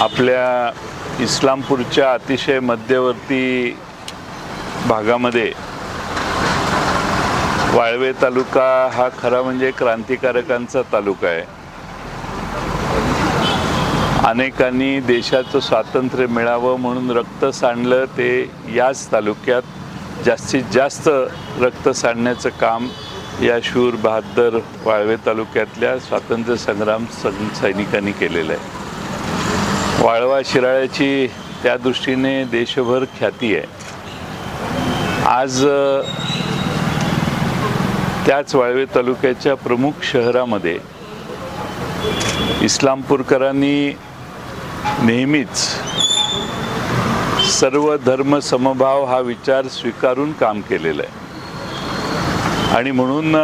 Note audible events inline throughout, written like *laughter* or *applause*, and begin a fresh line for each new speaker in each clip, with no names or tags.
आपल्या इस्लामपूरच्या अतिशय मध्यवर्ती भागामध्ये वाळवे तालुका हा खरा म्हणजे क्रांतिकारकांचा तालुका आहे. अनेकांनी देशाचं स्वातंत्र्य मिळावं म्हणून रक्त सांडलं ते याच तालुक्यात जास्तीत जास्त रक्त सांडण्याचं काम या शूर बहादर वाळवे तालुक्यातल्या स्वातंत्र्य संग्राम सैनिकांनी केलेलं आहे. वाळवा शिराळ्याची त्या दृष्टीने देशभर ख्याती आहे. आज त्याच वाळवे तालुक्याच्या प्रमुख शहरामध्ये इस्लामपूरकरांनी नेहमीच सर्व धर्म समभाव हा विचार स्वीकारून काम केलेलं आहे. आणि म्हणून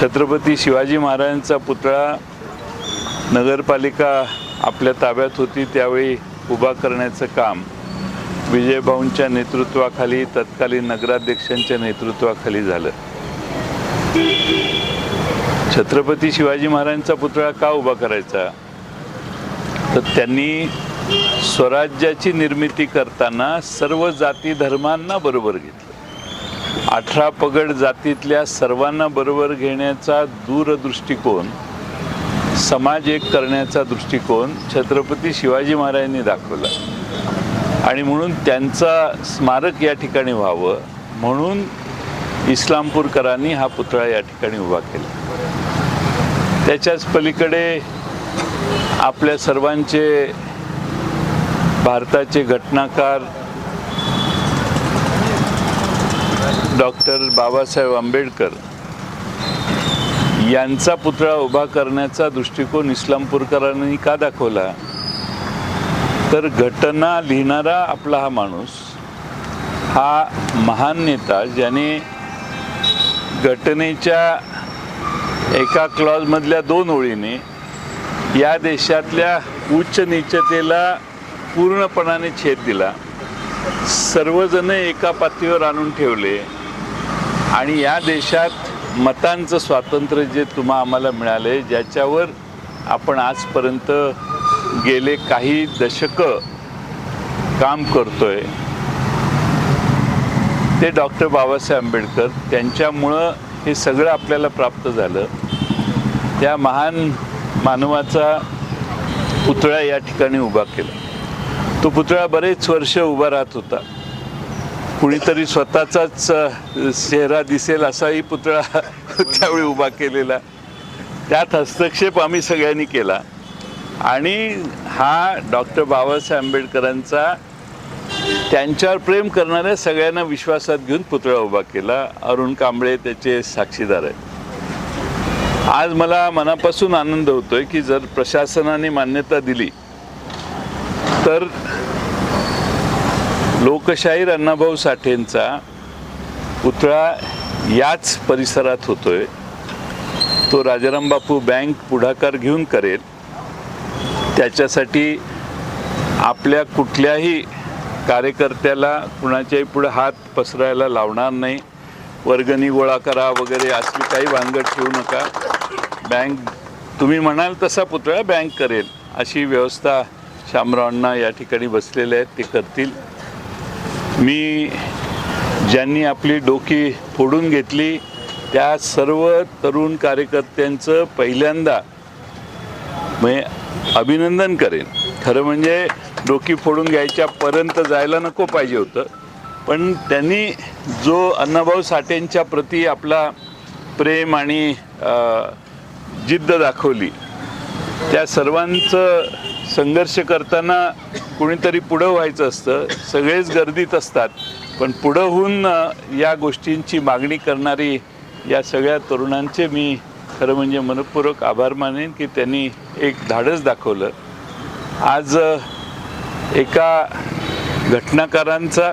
छत्रपती शिवाजी महाराजांचा पुतळा नगरपालिका आपल्या ताब्यात होती त्यावेळी उभा करण्याचं काम विजयभाऊंच्या नेतृत्वाखाली तत्कालीन नगराध्यक्षांच्या नेतृत्वाखाली झालं. छत्रपती शिवाजी महाराजांचा पुतळा का उभा करायचा? तर त्यांनी स्वराज्याची निर्मिती करताना सर्व जाती धर्मांना बरोबर घेतलं. अठरा पगड जातीतल्या सर्वांना बरोबर घेण्याचा दूरदृष्टिकोन समाज एक करण्याचा दृष्टिकोन छत्रपती शिवाजी महाराजांनी दाखवला. आणि म्हणून त्यांचा स्मारक या ठिकाणी व्हावं म्हणून इस्लामपूरकरांनी हा पुतळा या ठिकाणी उभा केला. त्याच्याच पलीकडे आपल्या सर्वांचे भारताचे घटनाकार डॉक्टर बाबासाहेब आंबेडकर यांचा पुतळा उभा करण्याचा दृष्टिकोन इस्लामपूरकरांनी का दाखवला? तर घटना लिहिणारा आपला हा माणूस हा महान नेता ज्याने घटनेच्या एका क्लॉजमधल्या दोन ओळीने या देशातल्या उच्च नीचतेला पूर्णपणाने छेद दिला. सर्वजण एका पातळीवर आणून ठेवले आणि या देशात मतांचं स्वातंत्र्य जे तुम्हा आम्हाला मिळाले ज्याच्यावर आपण आजपर्यंत गेले काही दशकं काम करतोय ते डॉक्टर बाबासाहेब आंबेडकर त्यांच्यामुळं हे सगळं आपल्याला प्राप्त झालं. त्या महान मानवाचा पुतळा या ठिकाणी उभा केला. तो पुतळा बरेच वर्ष उभा राहत होता. कुणीतरी स्वतःचाच चेहरा दिसेल असाही पुतळा *laughs* त्यावेळी उभा केलेला. त्यात हस्तक्षेप आम्ही सगळ्यांनी केला. आणि हा डॉक्टर बाबासाहेब आंबेडकरांचा त्यांच्यावर प्रेम करणाऱ्या सगळ्यांना विश्वासात घेऊन पुतळा उभा केला. अरुण कांबळे त्याचे साक्षीदार आहेत. आज मला मनापासून आनंद होतोय की जर प्रशासनाने मान्यता दिली तर लोकशाहीर अण्णाभाऊ साठेंचा पुतळा याच परिसरात होतोय. तो राजाराम बापू बँक पुढाकार घेऊन करेल. त्याच्यासाठी आपल्या कुठल्याही कार्यकर्त्याला कुणाच्याही पुढे हात पसरायला लावणार नाही. वर्गणी गोळा करा वगैरे असली काही वांगड ठेवू नका. बँक तुम्ही म्हणाल तसा पुतळा बँक करेल अशी व्यवस्था शामरावांना या ठिकाणी बसलेले आहेत ते करतील. मी ज्यांनी आपली डोकी फोडून घेतली त्या सर्व तरुण कार्यकर्त्यांचं पहिल्यांदा म्हणजे अभिनंदन करेन. खरं म्हणजे डोकी फोडून घ्यायच्यापर्यंत जायला नको पाहिजे होतं. पण त्यांनी जो अण्णाभाऊ साठेंच्या प्रती आपला प्रेम आणि जिद्द दाखवली त्या सर्वांचं संघर्ष करताना कुणीतरी पुढं व्हायचं असतं सगळेच गर्दीत असतात. पण पुढं होऊन या गोष्टींची मागणी करणारी या सगळ्या तरुणांचे मी खरं म्हणजे मनपूर्वक आभार मानेन की त्यांनी एक धाडस दाखवलं. आज एका घटनाकारांचा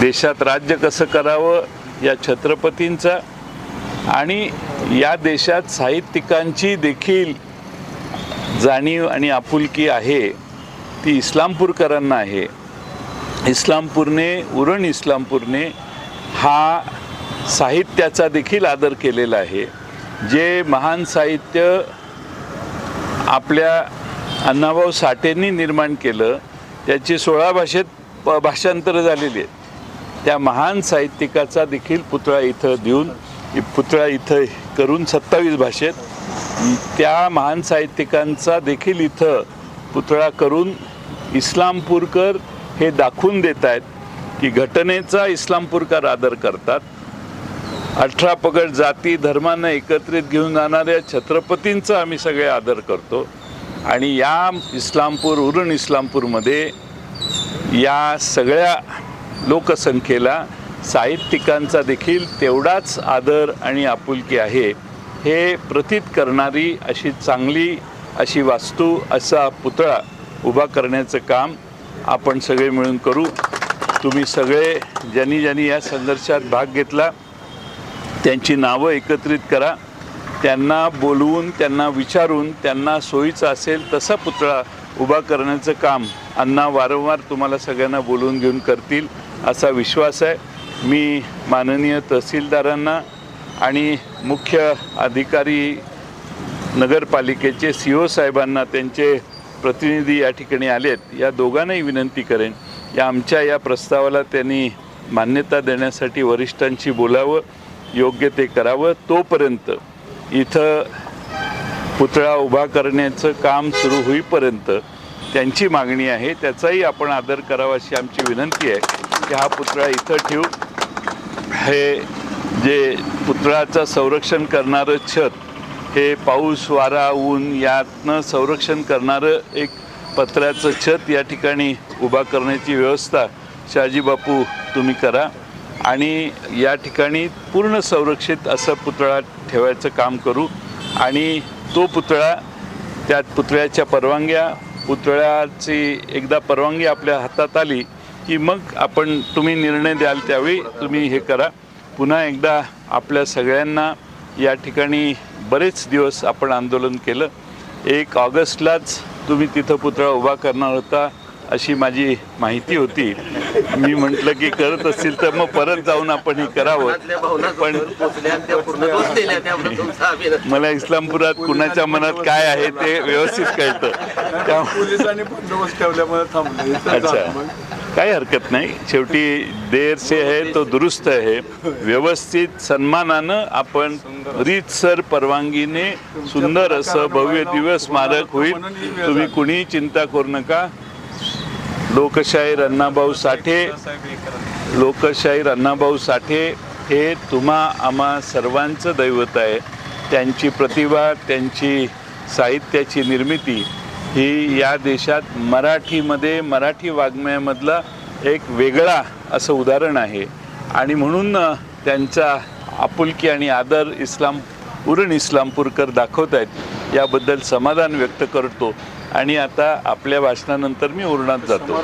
देशात राज्य कसं करावं या छत्रपतींचा आणि या देशात साहित्यिकांची देखील जाणीव आणि आपुलकी आहे ती इस्लामपूरकरांना आहे. इस्लामपूरने उरण इस्लामपूरने हा साहित्याचा देखील आदर केलेला आहे. जे महान साहित्य आपल्या अण्णाभाऊ साठेंनी निर्माण केलं त्याची सोळा भाषेत प- भाषांतरं झालेली आहेत. त्या महान साहित्यिकाचा देखील पुतळा इथं देऊन पुतळा इथं करून सत्तावीस भाषेत त्या महान साहित्यिकांचा देखील इथं पुतळा करून इस्लामपूरकर हे दाखवून देत आहेत की घटनेचा इस्लामपूरकर आदर करतात. अठरा पगड जाती धर्मांना एकत्रित घेऊन जाणाऱ्या छत्रपतींचा आम्ही सगळे आदर करतो. आणि या इस्लामपूर उरण इस्लामपूरमध्ये या सगळ्या लोकसंख्येला साहित्यिकांचा देखील तेवढाच आदर आणि आपुलकी आहे. हे प्रतीत करणारी अशी चांगली अशी वास्तू असा पुतळा उभा करण्याचं काम आपण सगळे मिळून करू. तुम्ही सगळे ज्यांनी ज्यांनी या संघर्षात भाग घेतला त्यांची नावं एकत्रित करा. त्यांना बोलवून त्यांना विचारून त्यांना सोयीचं असेल तसा पुतळा उभा करण्याचं काम अण्णा वारंवार तुम्हाला सगळ्यांना बोलवून घेऊन करतील असा विश्वास आहे. मी माननीय तहसीलदारांना आणि मुख्य अधिकारी नगरपालिकेचे सी ओ साहेबांना त्यांचे प्रतिनिधी या ठिकाणी आलेत. या दोघांनाही विनंती करेन या आमच्या या प्रस्तावाला त्यांनी मान्यता देण्यासाठी वरिष्ठांशी बोलावं योग्य ते करावं. तोपर्यंत इथं पुतळा उभा करण्याचं काम सुरू होईपर्यंत त्यांची मागणी आहे. त्याचाही आपण आदर करावा अशी आमची विनंती आहे की हा पुतळा इथं ठेवू. हे जे पुतळ्याचं संरक्षण करणारं छत हे पाऊस वारा ऊन यातनं संरक्षण करणारं एक पत्र्याचं छत या ठिकाणी उभा करण्याची व्यवस्था शहाजी बापू तुम्ही करा. आणि या ठिकाणी पूर्ण संरक्षित असं पुतळा ठेवायचं काम करू. आणि तो पुतळा त्यात पुतळ्याच्या परवानग्या पुतळ्याची एकदा परवानगी आपल्या हातात आली की मग आपण तुम्ही निर्णय द्याल त्यावेळी तुम्ही हे करा. पुन्हा एकदा आपल्या सगळ्यांना या ठिकाणी बरेच दिवस आपण आंदोलन केलं. एक ऑगस्टलाच तुम्ही तिथं पुतळा उभा करणार होता अशी माझी माहिती होती. मी म्हटलं की करत असतील तर मग परत जाऊन आपण हे करावं. पण मला इस्लामपुरात कुणाच्या मनात काय आहे ते व्यवस्थित कळतं. अच्छा. काही हरकत नाही. शेवटी देर से आहे तो दुरुस्त आहे व्यवस्थित सन्मानानं आपण रीतसर परवानगीने सुंदर असं भव्य दिवस स्मारक होईल. तुम्ही कुणीही चिंता करू नका. लोकशाहीर अण्णाभाऊ साठे लोकशाहीर अण्णाभाऊ साठे हे तुम्हा आम्हा सर्वांचं दैवत आहे. त्यांची प्रतिभा त्यांची साहित्याची निर्मिती ही या देशात मराठीमध्ये मराठी वाङ्मयामधलं एक वेगळा असं उदाहरण आहे. आणि म्हणून त्यांचा आपुलकी आणि आदर इस्लाम उरण इस्लामपूरकर दाखवत आहेत याबद्दल समाधान व्यक्त करतो. आणि आता आपल्या भाषणानंतर मी उरणात जातो.